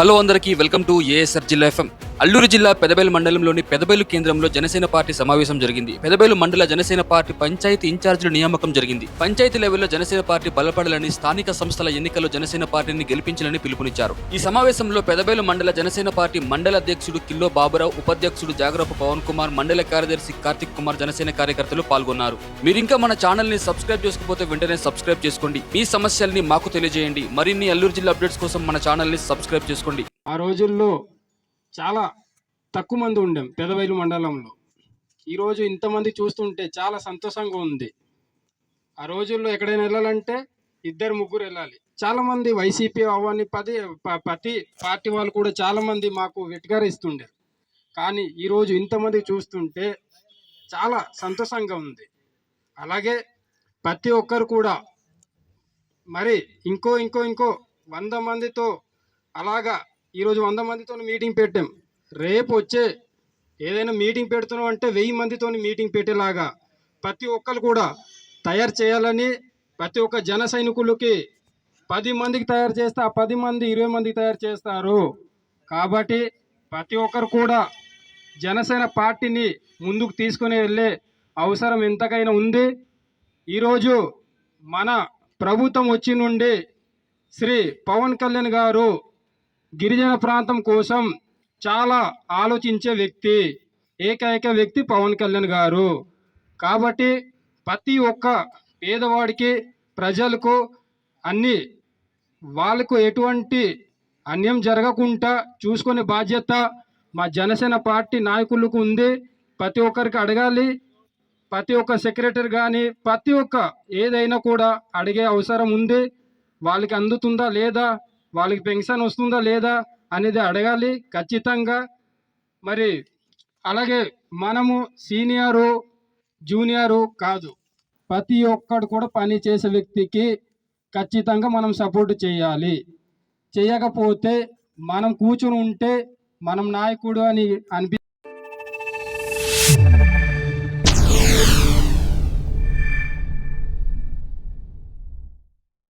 Hello అందరికీ welcome to ASR జిల్లా FM Alluri జిల్లా పెదబేలు మండలంలోని పెదబేలు కేంద్రంలో జనసేన పార్టీ సమావేశం జరిగింది. పెదబేలు మండల జనసేన పార్టీ పంచాయతీ ఇన్ఛార్జీల నియామకం జరిగింది. పంచాయతీ లెవెల్లో జనసేన పార్టీ బలపడాలని స్థానిక సంస్థల ఎన్నికల్లో జనసేన పార్టీని గెలిపించాలని పిలుపునిచ్చారు. ఈ సమావేశంలో పెదబేలు మండల జనసేన పార్టీ మండల అధ్యక్షుడు కిల్లో బాబురావు ఉపాధ్యక్షుడు జాగ్రత్త పవన్ కుమార్ మండల కార్యదర్శి కార్తిక్ కుమార్ జనసేన కార్యకర్తలు పాల్గొన్నారు. మీరు ఇంకా మన ఛానల్ని సబ్స్క్రైబ్ చేసుకోకపోతే వెంటనే సబ్స్క్రైబ్ చేసుకోండి. మీ సమస్యల్ని మాకు తెలియజేయండి. మరిన్ని అల్లూరు జిల్లా అప్డేట్స్ కోసం మన ఛానల్ని సబ్స్క్రైబ్ చేసుకోండి. ఆ రోజుల్లో చాలా తక్కువ మంది ఉండాం పెదవైలు మండలంలో. ఈరోజు ఇంతమంది చూస్తుంటే చాలా సంతోషంగా ఉంది. ఆ రోజుల్లో ఎక్కడైనా వెళ్ళాలంటే ఇద్దరు ముగ్గురు వెళ్ళాలి. చాలామంది వైసీపీ అవన్నీ పది ప్రతి పార్టీ వాళ్ళు కూడా చాలామంది మాకు వెటిగారిస్తుండే కానీ ఈరోజు ఇంతమంది చూస్తుంటే చాలా సంతోషంగా ఉంది. అలాగే ప్రతి ఒక్కరు కూడా మరి ఇంకో ఇంకో ఇంకో వంద మందితో అలాగా ఈరోజు వంద మందితో మీటింగ్ పెట్టాం. రేపు వచ్చే ఏదైనా మీటింగ్ పెడుతున్నాం అంటే వెయ్యి మందితో మీటింగ్ పెట్టేలాగా ప్రతి ఒక్కరు కూడా తయారు చేయాలని ప్రతి ఒక్క జన సైనికులకి పది మందికి తయారు చేస్తే ఆ పది మంది ఇరవై మందికి తయారు చేస్తారు. కాబట్టి ప్రతి ఒక్కరు కూడా జనసేన పార్టీని ముందుకు తీసుకుని వెళ్ళే అవసరం ఎంతకైనా ఉంది. ఈరోజు మన ప్రభుత్వం వచ్చి నుండి శ్రీ పవన్ కళ్యాణ్ గారు గిరిజన ప్రాంతం కోసం చాలా ఆలోచించే వ్యక్తి ఏకైక వ్యక్తి పవన్ కళ్యాణ్ గారు. కాబట్టి ప్రతి ఒక్క పేదవాడికి ప్రజలకు అన్ని వాళ్ళకు ఎటువంటి అన్యం జరగకుండా చూసుకునే బాధ్యత మా జనసేన పార్టీ నాయకులకు ఉంది. ప్రతి ఒక్కరికి అడగాలి. ప్రతి ఒక్క సెక్రటరీ కానీ ప్రతి ఒక్క ఏదైనా కూడా అడిగే అవసరం ఉంది. వాళ్ళకి అందుతుందా లేదా వాళ్ళకి పెన్షన్ వస్తుందా లేదా అనేది అడగాలి ఖచ్చితంగా. మరి అలాగే మనము సీనియరు జూనియరు కాదు ప్రతి ఒక్కడు కూడా పని చేసే వ్యక్తికి ఖచ్చితంగా మనం సపోర్ట్ చేయాలి. చేయకపోతే మనం కూర్చుని ఉంటే మనం నాయకుడు అని అనిపి